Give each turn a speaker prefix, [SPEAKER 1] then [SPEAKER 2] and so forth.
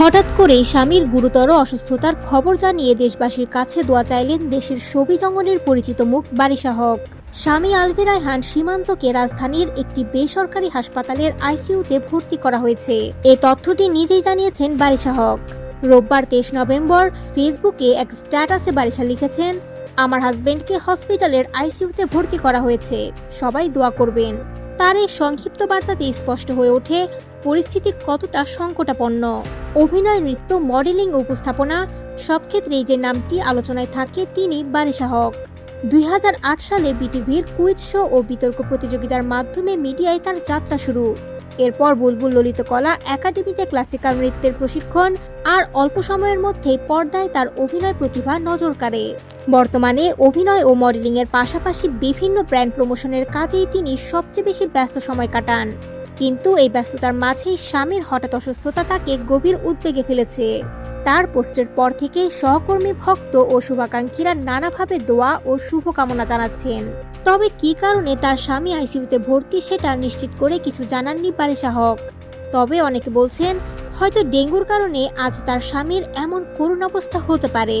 [SPEAKER 1] হঠাৎ করেই স্বামীর গুরুতর অসুস্থতার খবর জানিয়ে দেশবাসীর কাছে দোয়া চাইলেন দেশের সবি জঙ্গলের পরিচিত মুখ বারিশা হক। স্বামী আলভি রায়হান সীমান্তকে রাজধানীর একটি বেসরকারি হাসপাতালের আইসিইউতে ভর্তি করা হয়েছে। এ তথ্যটি নিজেই জানিয়েছেন বারিশা হক। রোববার তেইশ নভেম্বর ফেসবুকে এক স্ট্যাটাসে বারিশা লিখেছেন, আমার হাজবেন্ডকে হসপিটালের আইসিইউতে ভর্তি করা হয়েছে। সবাই দোয়া করবেন। তার এই সংক্ষিপ্ত বার্তাতে স্পষ্ট হয়ে ওঠে পরিস্থিতি কতটা সংকটাপন্ন? অভিনয়, নৃত্য, মডেলিং, উপস্থাপনা সব ক্ষেত্রেই যে নামটি আলোচনায় থাকে তিনি বারিশা হক। দুই হাজার আট সালে বিটিভির কুইজ শো ও বিতর্ক প্রতিযোগিতার মাধ্যমে মিডিয়ায় তার যাত্রা শুরু। এরপর বুলবুল ললিত কলা, একাডেমিতে ক্লাসিক্যাল নৃত্যের প্রশিক্ষণ আর অল্প সময়ের মধ্যেই পর্দায় তার অভিনয় প্রতিভা নজর কাড়ে। বর্তমানে অভিনয় ও মডেলিংয়ের পাশাপাশি বিভিন্ন ব্র্যান্ড প্রমোশনের কাজেই তিনি সবচেয়ে বেশি ব্যস্ত সময় কাটান। কিন্তু এই ব্যস্ততার মাঝেই স্বামীর হঠাৎ অসুস্থতা তাকে গভীর উদ্বেগে ফেলেছে। তার পোস্টের পর থেকে সহকর্মী ভক্ত ও শুভাকাঙ্ক্ষীরা নানাভাবে দোয়া ও শুভকামনা জানাচ্ছেন। তবে কী কারণে তার স্বামী আইসিইউতে ভর্তি সেটা নিশ্চিত করে কিছু জানাননি বারিশা হক তবে অনেকে বলছেন, হয়তো ডেঙ্গুর কারণে আজ তার স্বামীর এমন করুণ অবস্থা হতে পারে।